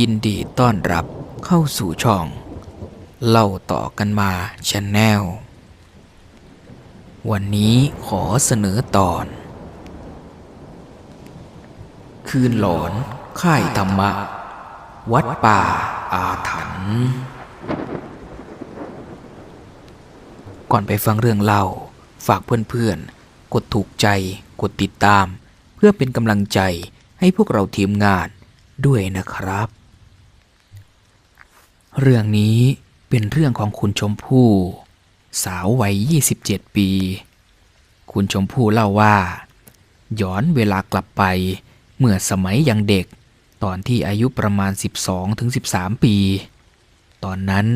ยินดีต้อนรับเข้าสู่ช่อง เล่าต่อกันมาชาแนล วันนี้ขอเสนอตอน คืนหลอนค่ายธรรมะ วัดป่าอาถรรพ์ก่อนไปฟังเรื่องเล่า ฝากเพื่อนๆ กดถูกใจ กดติดตาม เพื่อเป็นกำลังใจให้พวกเราทีมงานด้วยนะครับ เรื่องนี้เป็นเรื่องของคุณชมพู่ สาววัย 27 ปี คุณชมพู่เล่าว่า ย้อนเวลากลับไปเมื่อสมัยยังเด็ก ตอนที่อายุประมาณ 12-13 ปี ตอนนั้น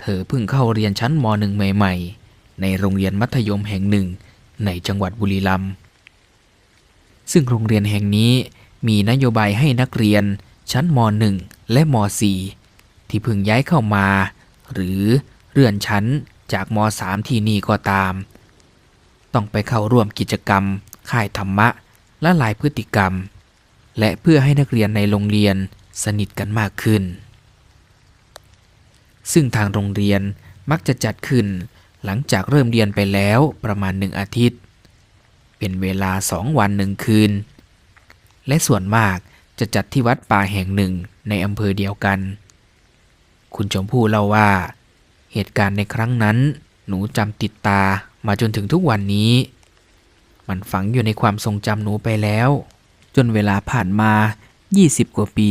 เธอเพิ่งเข้าเรียนชั้นม .1 ใหม่ ๆ ในโรงเรียนมัธยมแห่งหนึ่งในจังหวัดบุรีรัมย์ซึ่งโรงเรียนแห่งนี้มีนโยบายให้นักเรียนชั้นม .1 และม .4 ที่เพิ่งย้ายเข้ามา หรือเลื่อนชั้นจากม .3 ที่นี่ก็ตาม ต้องไปเข้าร่วมกิจกรรม ค่ายธรรมะ และหลายพฤติกรรม และเพื่อให้นักเรียนในโรงเรียนสนิทกันมากขึ้น ซึ่งทางโรงเรียนมักจะจัดขึ้นหลังจากเริ่มเรียนไปแล้วประมาณหนึ่งอาทิตย์ เป็นเวลาสองวันหนึ่งคืน และส่วนมากจะจัดที่วัดป่าแห่งหนึ่งในอำเภอเดียวกัน คุณชมพู่เล่าว่า เหตุการณ์ในครั้งนั้น หนูจำติดตามาจนถึงทุกวันนี้ มันฝังอยู่ในความทรงจำหนูไปแล้ว จนเวลาผ่านมา 20 กว่าปี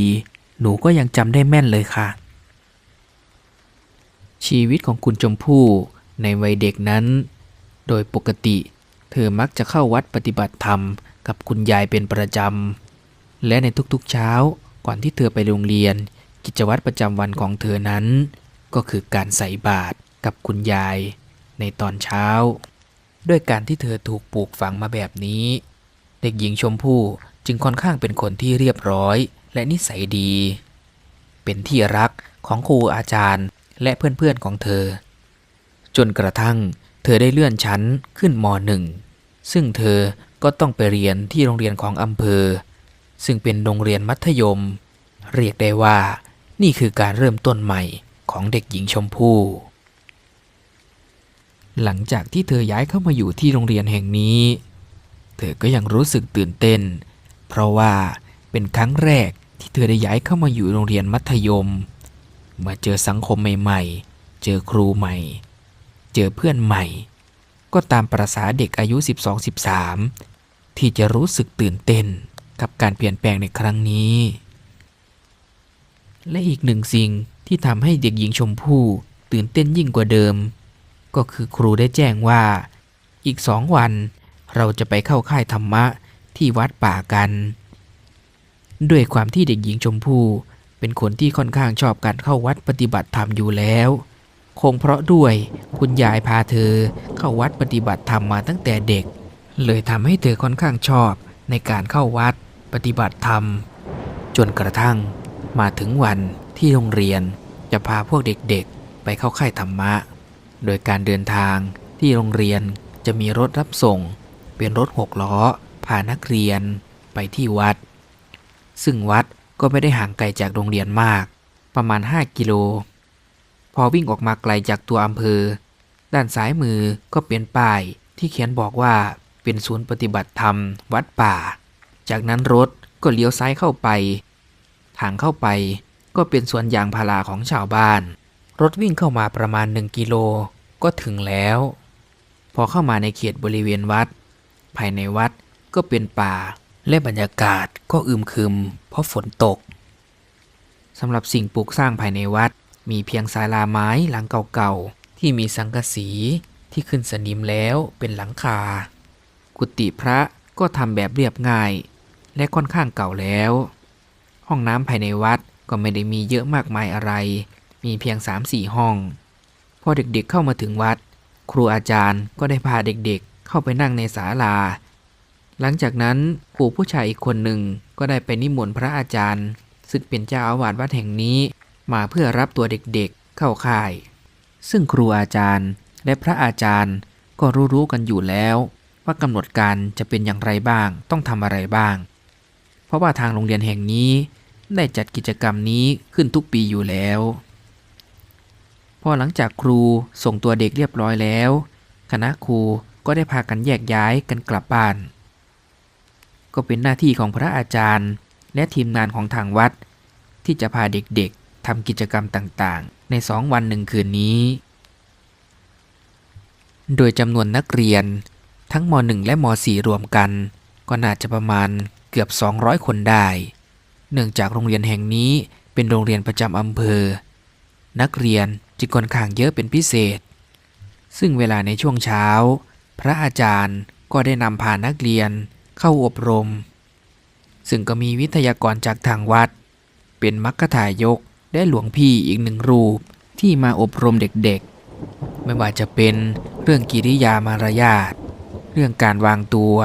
หนูก็ยังจำได้แม่นเลยค่ะ ชีวิตของคุณชมพู่ในวัยเด็กนั้น โดยปกติ เธอมักจะเข้าวัดปฏิบัติธรรมกับคุณยายเป็นประจำและในทุกๆเช้าก่อนที่เธอไปโรงเรียน กิจวัตรประจำวันของเธอนั้น ก็คือการใส่บาตรกับคุณยาย ในตอนเช้า ด้วยการที่เธอถูกปลูกฝังมาแบบนี้ เด็กหญิงชมพู่จึงค่อนข้างเป็นคนที่เรียบร้อย และนิสัยดี เป็นที่รักของครูอาจารย์และเพื่อนๆของเธอ จนกระทั่งเธอได้เลื่อนชั้นขึ้นมหนึ่งซึ่งเธอก็ต้องไปเรียนที่โรงเรียนของอำเภอ ซึ่งเป็นโรงเรียนมัธยม เรียกได้ว่า นี่คือการเริ่มต้นใหม่ของเด็กหญิงชมพู่ หลังจากที่เธอย้ายเข้ามาอยู่ที่โรงเรียนแห่งนี้ เธอก็ยังรู้สึกตื่นเต้น เพราะว่าเป็นครั้งแรกที่เธอได้ย้ายเข้ามาอยู่โรงเรียนมัธยม มาเจอสังคมใหม่ๆ เจอครูใหม่ เจอเพื่อนใหม่ ก็ตามประษาเด็กอายุ 12-13 ที่จะรู้สึกตื่นเต้นกับการเปลี่ยนแปลงในครั้งนี้ และอีกหนึ่งสิ่งที่ทำให้เด็กหญิงชมพู่ตื่นเต้นยิ่งกว่าเดิม ก็คือครูได้แจ้งว่า อีกสองวันเราจะไปเข้าค่ายธรรมะที่วัดป่ากัน ด้วยความที่เด็กหญิงชมพู่เป็นคนที่ค่อนข้างชอบการเข้าวัดปฏิบัติธรรมอยู่แล้ว คงเพราะด้วยคุณยายพาเธอเข้าวัดปฏิบัติธรรมมาตั้งแต่เด็ก เลยทำให้เธอค่อนข้างชอบในการเข้าวัดปฏิบัติธรรม จนกระทั่ง มาถึงวันที่โรงเรียนจะพาพวกเด็กๆ ไปเข้าค่ายธรรมะ โดยการเดินทางที่โรงเรียนจะมีรถรับส่ง เป็นรถหกล้อพานักเรียนไปที่วัด ซึ่งวัดก็ไม่ได้ห่างไกลจากโรงเรียนมาก ประมาณ 5 กิโล พอวิ่งออกมาไกลจากตัวอำเภอ ด้านซ้ายมือก็เป็นป้ายที่เขียนบอกว่าเป็นศูนย์ปฏิบัติธรรมวัดป่า จากนั้นรถก็เลี้ยวซ้ายเข้าไป ทางเข้าไป ก็เป็นสวนยางพาราของชาวบ้าน รถวิ่งเข้ามาประมาณ 1 กิโลก็ถึงแล้ว พอเข้ามาในเขตบริเวณวัด ภายในวัดก็เป็นป่า และบรรยากาศก็อึมครึม เพราะฝนตกสำหรับสิ่งปลูกสร้างภายในวัด มีเพียงศาลาไม้หลังเก่าๆ ที่มีสังกะสีที่ขึ้นสนิมแล้วเป็นหลังคา กุฏิพระก็ทำแบบเรียบง่าย และค่อนข้างเก่าแล้ว ห้องน้ำภายในวัดก็ไม่ได้มีเยอะมากมายอะไร มีเพียง 3-4 ห้อง พอเด็กๆเข้ามาถึงวัด ครูอาจารย์ก็ได้พาเด็กๆ เข้าไปนั่งในศาลา หลังจากนั้นครูผู้ชายอีกคนหนึ่งก็ได้ไปนิมนต์พระอาจารย์ ซึ่งเป็นเจ้าอาวาสวัดแห่งนี้ มาเพื่อรับตัวเด็กๆ เข้าค่าย ซึ่งครูอาจารย์และพระอาจารย์ก็รู้ๆกันอยู่แล้วว่ากำหนดการจะเป็นอย่างไรบ้าง ต้องทำอะไรบ้าง เพราะว่าทางโรงเรียนแห่งนี้ ได้จัดกิจกรรมนี้ขึ้นทุกปีอยู่แล้ว พอหลังจากครูส่งตัวเด็กเรียบร้อยแล้ว คณะครูก็ได้พากันแยกย้ายกันกลับบ้าน ก็เป็นหน้าที่ของพระอาจารย์ และทีมงานของทางวัด ที่จะพาเด็กๆทำกิจกรรมต่างๆ ในสองวันหนึ่งคืนนี้ โดยจำนวนนักเรียนทั้งม .1 และม .4 รวมกัน ก็น่าจะประมาณเกือบ 200 คนได้ เนื่องจากโรงเรียนแห่งนี้เป็นโรงเรียนประจำอำเภอ นักเรียนจึงค่อนข้างเยอะเป็นพิเศษ ซึ่งเวลาในช่วงเช้า พระอาจารย์ก็ได้นำพานักเรียนเข้าอบรม ซึ่งก็มีวิทยากรจากทางวัด เป็นมัคคทายกได้หลวงพี่อีกหนึ่งรูปที่มาอบรมเด็กๆ ไม่ว่าจะเป็นเรื่องกิริยามารยาท เรื่องการวางตัว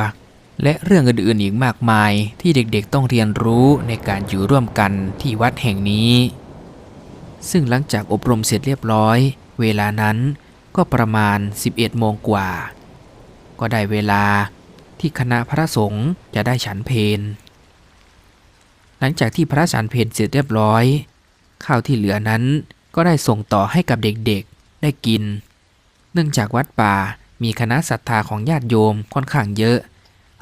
และเรื่องอื่นๆอีกมากมายที่เด็กๆต้องเรียนรู้ในการอยู่ร่วมกันที่วัดแห่งนี้ ซึ่งหลังจากอบรมเสร็จเรียบร้อย เวลานั้นก็ประมาณ 11 โมงกว่า ก็ได้เวลาที่คณะพระสงฆ์จะได้ฉันเพลหลังจากที่พระฉันเพลเสร็จเรียบร้อย ข้าวที่เหลือนั้นก็ได้ส่งต่อให้กับเด็กๆได้กิน เนื่องจากวัดป่ามีคณะศรัทธาของญาติโยมค่อนข้างเยอะ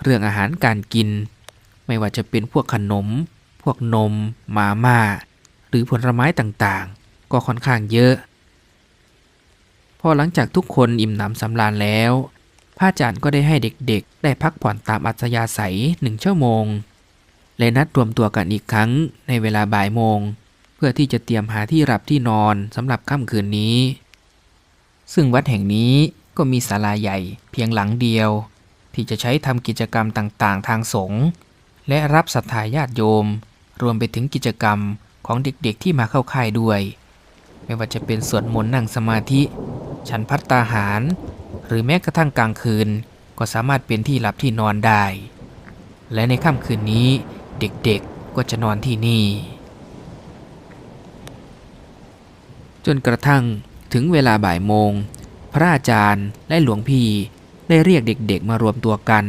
เรื่องอาหารการกิน ไม่ว่าจะเป็นพวกขนม พวกนม มาม่า หรือผลไม้ต่างๆ ก็ค่อนข้างเยอะ พอหลังจากทุกคนอิ่มหนำสำราญแล้ว พระอาจารย์ก็ได้ให้เด็กๆ ได้พักผ่อนตามอัธยาศัยหนึ่งชั่วโมง และนัดรวมตัวกันอีกครั้งในเวลาบ่ายโมง เพื่อที่จะเตรียมหาที่หลับที่นอนสำหรับค่ำคืนนี้ ซึ่งวัดแห่งนี้ก็มีศาลาใหญ่เพียงหลังเดียว ที่จะใช้ทำกิจกรรมต่างๆ ทางสงฆ์และรับศรัทธาญาติโยม รวมไปถึงกิจกรรมของเด็กๆที่มาเข้าค่ายด้วย ไม่ว่าจะเป็นสวดมนต์นั่งสมาธิ ฉันพัตตาหาร หรือแม้กระทั่งกลางคืน ก็สามารถเป็นที่หลับที่นอนได้ และในค่ำคืนนี้เด็กๆก็จะนอนที่นี่ จนกระทั่งถึงเวลาบ่ายโมง พระอาจารย์และหลวงพี่ ได้เรียกเด็กๆมารวมตัวกัน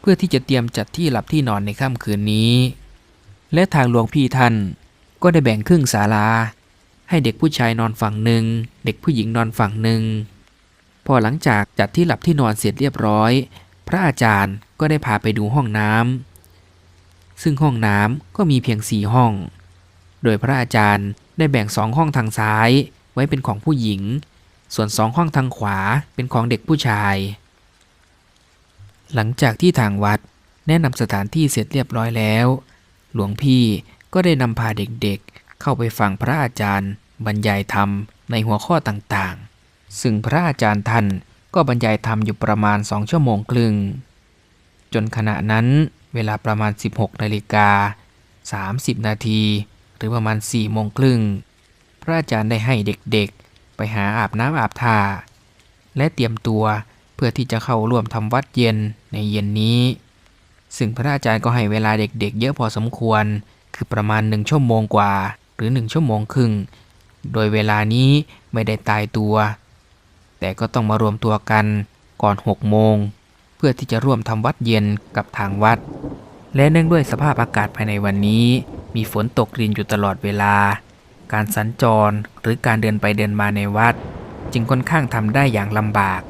เพื่อที่จะเตรียมจัดที่หลับที่นอนในค่ำคืนนี้ และทางหลวงพี่ท่านก็ได้แบ่งครึ่งศาลา ให้เด็กผู้ชายนอนฝั่งหนึ่ง เด็กผู้หญิงนอนฝั่งหนึ่ง พอหลังจากจัดที่หลับที่นอนเสร็จเรียบร้อย พระอาจารย์ก็ได้พาไปดูห้องน้ำซึ่งห้องน้ำก็มีเพียงสี่ห้อง โดยพระอาจารย์ได้แบ่งสองห้องทางซ้ายไว้เป็นของผู้หญิง ส่วนสองห้องทางขวาเป็นของเด็กผู้ชาย หลังจากที่ทางวัดแนะนำสถานที่เสร็จเรียบร้อยแล้ว หลวงพี่ก็ได้นำพาเด็กๆ เข้าไปฟังพระอาจารย์ บรรยายธรรมในหัวข้อต่างๆ ซึ่งพระอาจารย์ท่านก็บรรยายธรรมอยู่ประมาณสองชั่วโมงครึ่ง จนขณะนั้นเวลาประมาณ 16นาฬิกา30 นาทีหรือประมาณ4โมงครึ่ง พระอาจารย์ได้ให้เด็กๆ ไปหาอาบน้ำอาบท่า และเตรียมตัว เพื่อที่จะเข้าร่วมทำวัดเย็นในเย็นนี้ ซึ่งพระอาจารย์ก็ให้เวลาเด็กๆ เยอะพอสมควร คือประมาณ1ชั่วโมงกว่า หรือ1ชั่วโมงครึ่ง โดยเวลานี้ไม่ได้ตายตัว แต่ก็ต้องมารวมตัวกันก่อน6โมง เพื่อที่จะร่วมทำวัดเย็นกับทางวัด และเนื่องด้วยสภาพอากาศภายในวันนี้ มีฝนตกรินอยู่ตลอดเวลา การสัญจรหรือการเดินไปเดินมาในวัด จึงค่อนข้างทำได้อย่างลำบาก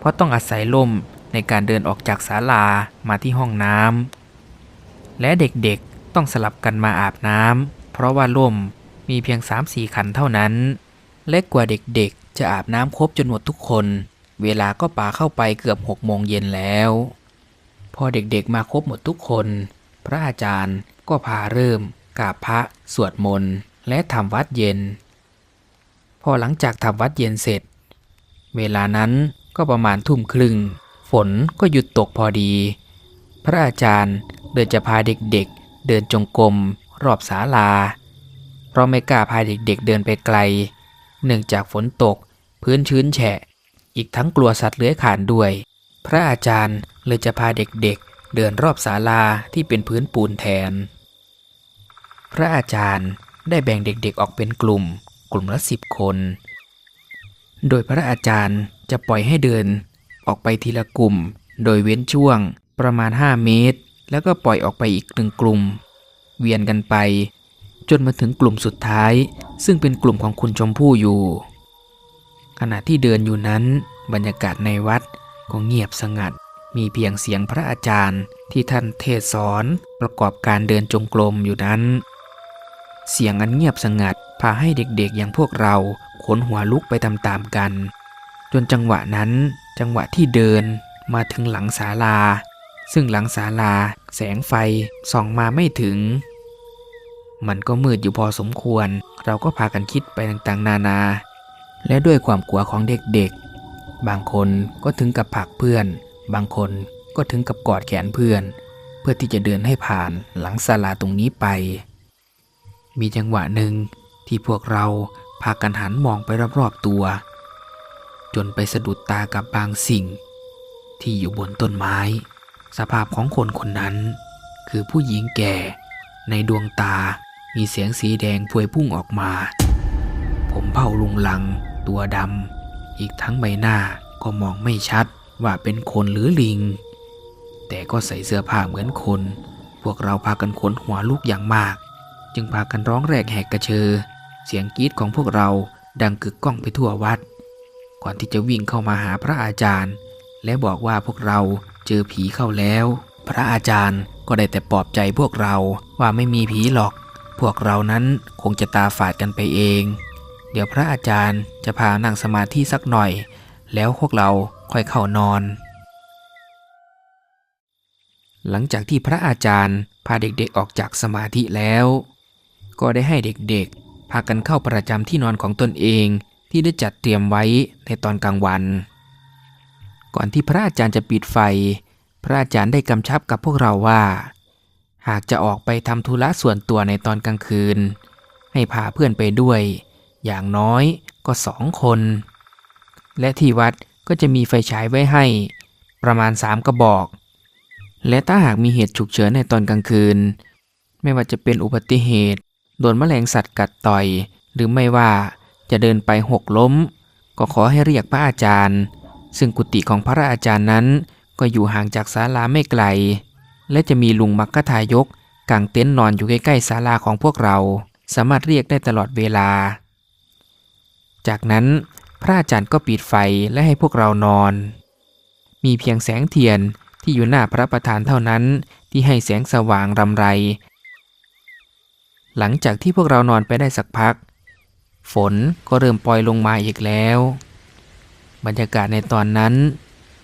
เพราะต้องอาศัยล่มในการเดินออกจากศาลามาที่ห้องน้ำและเด็กๆต้องสลับกันมาอาบน้ำเพราะว่าล่มมีเพียง 3-4คันเท่านั้นและกว่าเด็กๆ จะอาบน้ำครบจนหมดทุกคน เวลาก็ป่าเข้าไปเกือบ6โมงเย็นแล้ว พอเด็กๆมาครบหมดทุกคน พระอาจารย์ก็พาเริ่มกราบพระ สวดมนต์ และทำวัดเย็น พอหลังจากทำวัดเย็นเสร็จ เวลานั้น ก็ประมาณทุ่มครึ่ง ฝนก็หยุดตกพอดี พระอาจารย์เดินจะพาเด็กๆเดินจงกรมรอบศาลา เพราะไม่กล้าพาเด็กๆเดินไปไกล เนื่องจากฝนตก พื้นชื้นแฉะ อีกทั้งกลัวสัตว์เลื้อยคลานด้วย พระอาจารย์เลยจะพาเด็กๆเดินรอบศาลาที่เป็นพื้นปูนแทน พระอาจารย์ได้แบ่งเด็กๆออกเป็นกลุ่ม กลุ่มละสิบคน โดยพระอาจารย์ จะปล่อยให้เดินออกไปทีละกลุ่ม โดยเว้นช่วงประมาณ 5 เมตร แล้วก็ปล่อยออกไปอีกหนึ่งกลุ่ม เวียนกันไป จนมาถึงกลุ่มสุดท้าย ซึ่งเป็นกลุ่มของคุณชมพู่อยู่ ขณะที่เดินอยู่นั้น บรรยากาศในวัดก็เงียบสงัด มีเพียงเสียงพระอาจารย์ที่ท่านเทศสอนประกอบการเดินจงกรมอยู่นั้น เสียงอันเงียบสงัดพาให้เด็กๆอย่างพวกเราขนหัวลุกไปตามๆกัน จนจังหวะนั้นจังหวะที่เดินมาถึงหลังศาลา ซึ่งหลังศาลา แสงไฟส่องมาไม่ถึง มันก็มืดอยู่พอสมควร เราก็พากันคิดไปต่างๆ นานา และด้วยความกลัวของเด็กๆ บางคนก็ถึงกับผลักเพื่อน บางคนก็ถึงกับกอดแขนเพื่อน เพื่อที่จะเดินให้ผ่านหลังศาลาตรงนี้ไป มีจังหวะหนึ่งที่พวกเราพากันหันมองไปรอบๆตัว จนไปสะดุดตากับบางสิ่ง ที่อยู่บนต้นไม้ สภาพของคนคนนั้น คือผู้หญิงแก่ ในดวงตามีเสียงสีแดงพวยพุ่งออกมา ผมเผาลุงลัง ตัวดำอีกทั้งใบหน้าก็มองไม่ชัดว่าเป็นคนหรือลิง แต่ก็ใส่เสื้อผ้าเหมือนคน พวกเราพากันขนหัวลุกอย่างมาก จึงพากันร้องแรกแหกกระเชอ เสียงกรีดของพวกเราดังกึกก้องไปทั่ววัด ก่อนที่จะวิ่งเข้ามาหาพระอาจารย์ และบอกว่าพวกเราเจอผีเข้าแล้ว พระอาจารย์ก็ได้แต่ปลอบใจพวกเราว่าไม่มีผีหรอก พวกเรานั้นคงจะตาฝาดกันไปเอง เดี๋ยวพระอาจารย์จะพานั่งสมาธิสักหน่อย แล้วพวกเราค่อยเข้านอน หลังจากที่พระอาจารย์พาเด็กๆออกจากสมาธิแล้ว ก็ได้ให้เด็กๆพากันเข้าประจำที่นอนของตนเอง ที่ได้จัดเตรียมไว้ในตอนกลางวัน ก่อนที่พระอาจารย์จะปิดไฟ พระอาจารย์ได้กำชับกับพวกเราว่า หากจะออกไปทำธุระส่วนตัวในตอนกลางคืน ให้พาเพื่อนไปด้วย อย่างน้อยก็สองคน และที่วัดก็จะมีไฟฉายไว้ให้ ประมาณสามกระบอก และถ้าหากมีเหตุฉุกเฉินในตอนกลางคืน ไม่ว่าจะเป็นอุบัติเหตุ โดนแมลงสัตว์กัดต่อย หรือไม่ว่า จะเดินไปหกล้ม ก็ขอให้เรียกพระอาจารย์ ซึ่งกุฏิของพระอาจารย์นั้น ก็อยู่ห่างจากศาลาไม่ไกล และจะมีลุงมักคทายกกางเต็นท์นอนอยู่ใกล้ๆศาลาของพวกเรา สามารถเรียกได้ตลอดเวลา จากนั้นพระอาจารย์ก็ปิดไฟและให้พวกเรานอน มีเพียงแสงเทียนที่อยู่หน้าพระประธานเท่านั้นที่ให้แสงสว่างรำไร หลังจากที่พวกเรานอนไปได้สักพัก ฝนก็เริ่มปล่อยลงมาอีกแล้ว บรรยากาศในตอนนั้น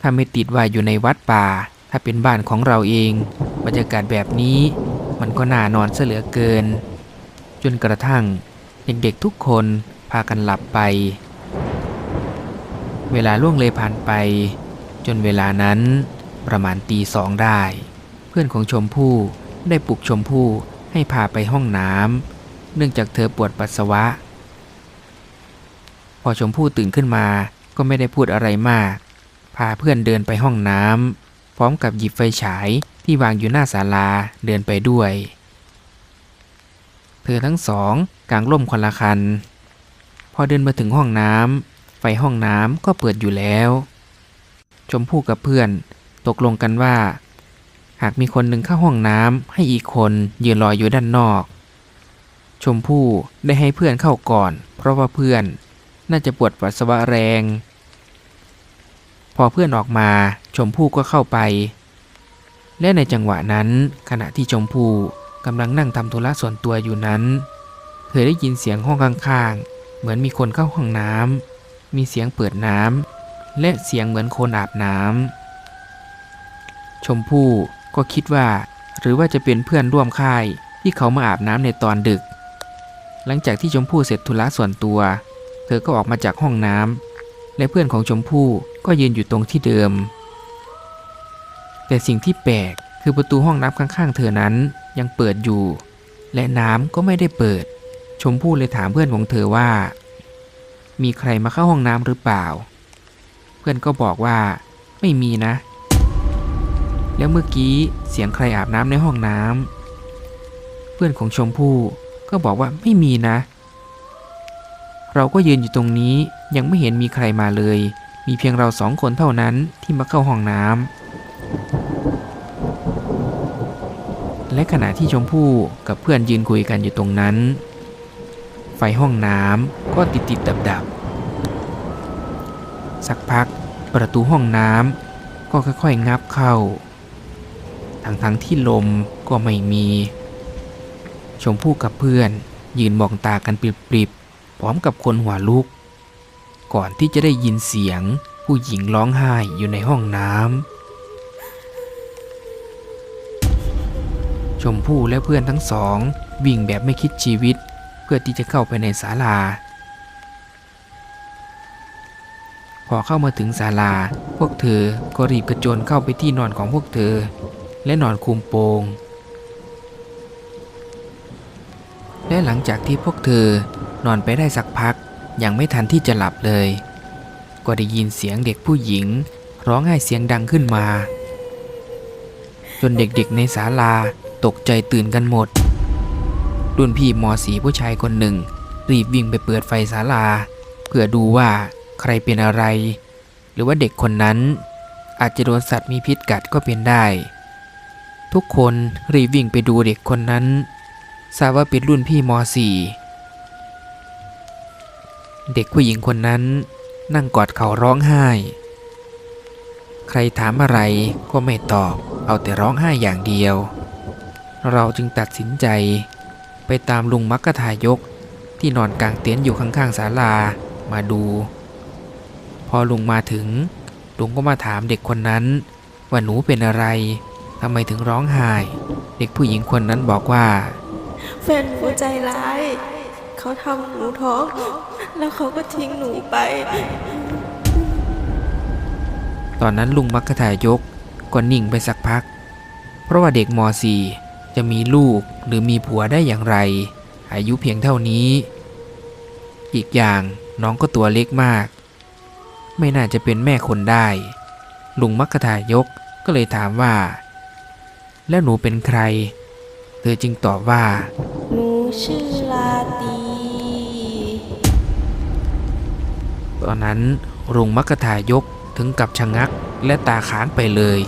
ถ้าไม่ติดว่าอยู่ในวัดป่า ถ้าเป็นบ้านของเราเอง บรรยากาศแบบนี้มันก็น่านอนเสลือเกิน จนกระทั่งเด็กๆทุกคนพากันหลับไป เวลาล่วงเลยผ่านไป จนเวลานั้นประมาณตีสองได้ เพื่อนของชมพู่ได้ปลุกชมพู่ให้พาไปห้องน้ำเนื่องจากเธอปวดปัสสาวะ อชมพู่ตื่นขึ้นมาก็ไม่ได้พูดอะไรมาก พาเพื่อนเดินไปห้องน้ำพร้อมกับหยิบไฟฉายที่วางอยู่หน้าศาลาเดินไปด้วย เธอทั้งสองกางร่มคนละคัน พอเดินมาถึงห้องน้ำไฟห้องน้ำก็เปิดอยู่แล้ว ชมพู่กับเพื่อนตกลงกันว่า หากมีคนหนึ่งเข้าห้องน้ำให้อีกคนยืนรออยู่ด้านนอก ชมพู่ได้ให้เพื่อนเข้าก่อน เพราะว่าเพื่อน น่าจะปวดปัสสาวะแรง พอเพื่อนออกมาชมพู่ก็เข้าไป และในจังหวะนั้นขณะที่ชมพู่กำลังนั่งทำธุระส่วนตัวอยู่นั้น เธอได้ยินเสียงห้องข้างๆ เหมือนมีคนเข้าห้องน้ำมีเสียงเปิดน้ำและเสียงเหมือนคนอาบน้ำชมพู่ก็คิดว่า หรือว่าจะเป็นเพื่อนร่วมค่ายที่เขามาอาบน้ำในตอนดึก หลังจากที่ชมพู่เสร็จธุระส่วนตัว เธอก็ออกมาจากห้องน้ำและเพื่อนของชมพู่ก็ยืนอยู่ตรงที่เดิม แต่สิ่งที่แปลกคือประตูห้องน้ำข้างๆ เธอนั้นยังเปิดอยู่ และน้ำก็ไม่ได้เปิด ชมพู่เลยถามเพื่อนของเธอว่า มีใครมาเข้าห้องน้ำหรือเปล่า เพื่อนก็บอกว่า ไม่มีนะ แล้วเมื่อกี้เสียงใครอาบน้ำในห้องน้ำเพื่อนของชมพู่ก็บอกว่าไม่มีนะเเราก็ยืนอยู่ตรงนี้ยังไม่เห็นมีใครมาเลย มีเพียงเราสองคนเท่านั้นที่มาเข้าห้องน้ำและขณะที่ชมพู่กับเพื่อนยืนคุยกันอยู่ตรงนั้น ไฟห้องน้ำก็ติดติดดับดับสักพักประตูห้องน้ำก็ค่อยๆ งับเข้า ทั้งทั้งที่ลมก็ไม่มี ชมพู่กับเพื่อนยืนมองตากันปริบๆ พร้อมกับคนหัวลุก ก่อนที่จะได้ยินเสียงผู้หญิงร้องไห้อยู่ในห้องน้ำชมพู่และเพื่อนทั้งสอง วิ่งแบบไม่คิดชีวิต เพื่อที่จะเข้าไปในศาลา พอเข้ามาถึงศาลา พวกเธอก็รีบกระโจนเข้าไปที่นอนของพวกเธอ และนอนคุมโปงและหลังจากที่พวกเธอ นอนไปได้สักพัก ยังไม่ทันที่จะหลับเลย ก็ได้ยินเสียงเด็กผู้หญิง ร้องไห้เสียงดังขึ้นมา จนเด็กๆในศาลาตกใจตื่นกันหมด รุ่นพี่มสีผู้ชายคนหนึ่ง รีบวิ่งไปเปิดไฟศาลา เพื่อดูว่าใครเป็นอะไร หรือว่าเด็กคนนั้น อาจจะโดนสัตว์มีพิษกัดก็เป็นได้ ทุกคนรีบวิ่งไปดูเด็กคนนั้นทราบว่าเป็นรุ่นพี่ม .4 เด็กผู้หญิงคนนั้นนั่งกอดเขาร้องไห้ ใครถามอะไรก็ไม่ตอบ เอาแต่ร้องไห้อย่างเดียว เราจึงตัดสินใจไปตามลุงมักกะทายกที่นอนกลางเต็นท์อยู่ข้างๆศาลามาดู พอลุงมาถึง ลุงก็มาถามเด็กคนนั้น ว่าหนูเป็นอะไรทำไมถึงร้องไห้ เด็กผู้หญิงคนนั้นบอกว่า แฟนหนูใจร้าย เขาทำหนูท้อง แล้วเขาก็ทิ้งหนูไป ตอนนั้นลุงมักกะทายกก็นิ่งไปสักพัก เพราะว่าเด็กม .4 จะมีลูกหรือมีผัวได้อย่างไร อายุเพียงเท่านี้ อีกอย่างน้องก็ตัวเล็กมาก ไม่น่าจะเป็นแม่คนได้ ลุงมักกะทายกก็เลยถามว่า แล้วหนูเป็นใคร เธอจึงตอบว่า หนูชื่อลาต ตอนนั้นลุงมกทายกถึงกับชะงักและตาค้างไปเลย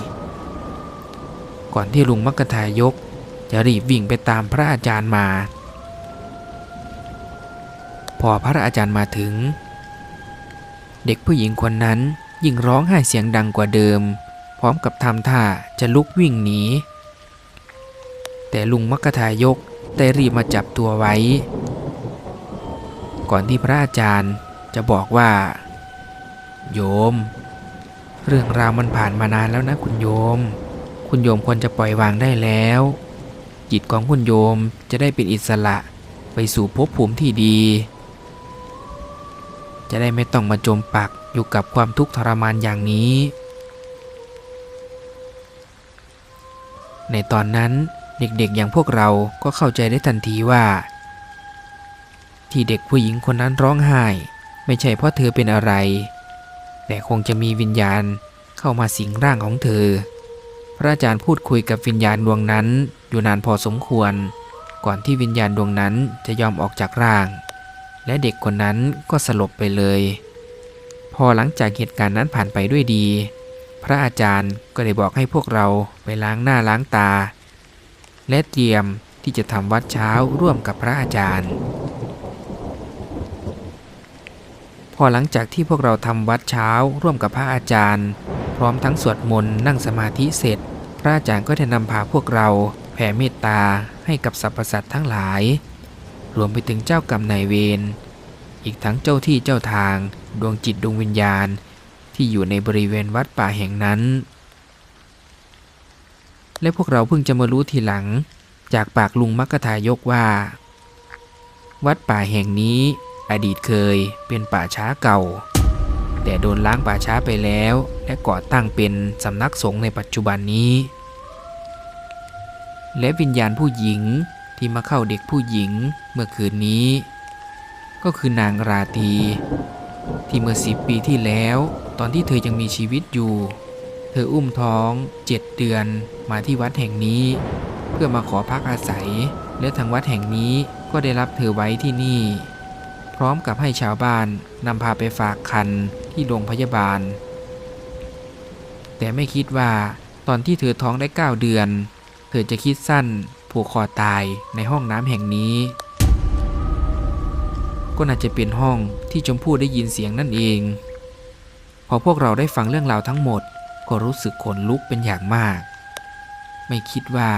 ก่อนที่ลุงมกทายกจะรีบวิ่งไปตามพระอาจารย์มา พอพระอาจารย์มาถึง เด็กผู้หญิงคนนั้นยิ่งร้องไห้เสียงดังกว่าเดิม พร้อมกับทำท่าจะลุกวิ่งหนี แต่ลุงมกทายกได้รีบมาจับตัวไว้ ก่อนที่พระอาจารย์ จะบอกว่า โยม เรื่องราวมันผ่านมานานแล้วนะคุณโยม คุณโยมควรจะปล่อยวางได้แล้ว จิตของคุณโยมจะได้เป็นอิสระไปสู่ภพภูมิที่ดี จะได้ไม่ต้องมาจมปักอยู่กับความทุกข์ทรมานอย่างนี้ ในตอนนั้นเด็กๆอย่างพวกเราก็เข้าใจได้ทันทีว่า ที่เด็กผู้หญิงคนนั้นร้องไห้ ไม่ใช่เพราะเธอเป็นอะไร แต่คงจะมีวิญญาณเข้ามาสิงร่างของเธอ พระอาจารย์พูดคุยกับวิญญาณดวงนั้นอยู่นานพอสมควร ก่อนที่วิญญาณดวงนั้นจะยอมออกจากร่าง และเด็กคนนั้นก็สลบไปเลย พอหลังจากเหตุการณ์นั้นผ่านไปด้วยดี พระอาจารย์ก็ได้บอกให้พวกเราไปล้างหน้าล้างตา และเตรียมที่จะทำวัดเช้าร่วมกับพระอาจารย์ พอหลังจากที่พวกเราทำวัดเช้าร่วมกับพระอาจารย์ พร้อมทั้งสวดมนต์นั่งสมาธิเสร็จ พระอาจารย์ก็ได้นำพาพวกเราแผ่เมตตาให้กับสรรพสัตว์ทั้งหลาย รวมไปถึงเจ้ากรรมนายเวรอีกทั้งเจ้าที่เจ้าทาง ดวงจิตดวงวิญญาณ ที่อยู่ในบริเวณวัดป่าแห่งนั้น และพวกเราเพิ่งจะมารู้ทีหลัง จากปากลุงมักกะทายกว่า วัดป่าแห่งนี้ อดีตเคยเป็นป่าช้าเก่า แต่โดนล้างป่าช้าไปแล้ว และก่อตั้งเป็นสำนักสงฆ์ในปัจจุบันนี้ และวิญญาณผู้หญิงที่มาเข้าเด็กผู้หญิงเมื่อคืนนี้ ก็คือนางราตรีที่เมื่อสิบปีที่แล้ว ตอนที่เธอยังมีชีวิตอยู่ เธออุ้มท้องเจ็ดเดือนมาที่วัดแห่งนี้ เพื่อมาขอพักอาศัย และทางวัดแห่งนี้ก็ได้รับเธอไว้ที่นี่ พร้อมกับให้ชาวบ้านนำพาไปฝากคันที่โรงพยาบาล แต่ไม่คิดว่าตอนที่เธอท้องได้ 9 เดือน เธอจะคิดสั้นผูกคอตายในห้องน้ำแห่งนี้ ก็น่าจะเป็นห้องที่ชมพู่ได้ยินเสียงนั่นเอง พอพวกเราได้ฟังเรื่องราวทั้งหมด ก็รู้สึกขนลุกเป็นอย่างมาก ไม่คิดว่า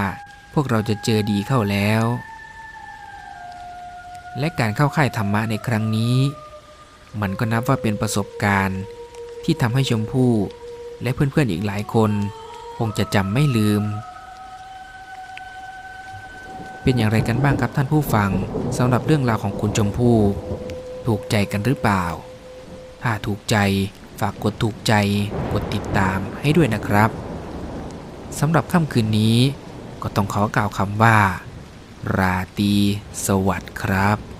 พวกเราจะเจอดีเข้าแล้ว และการเข้าค่ายธรรมะในครั้งนี้ มันก็นับว่าเป็นประสบการณ์ ที่ทำให้ชมพู่และเพื่อนๆอีกหลายคน คงจะจำไม่ลืม เป็นอย่างไรกันบ้างครับท่านผู้ฟังสำหรับเรื่องราวของคุณชมพู่ ถูกใจกันหรือเปล่า ถ้าถูกใจฝากกดถูกใจกดติดตามให้ด้วยนะครับสำหรับค่ำคืนนี้ก็ต้องขอกล่าวคำว่า ราตรีสวัสดิ์ครับ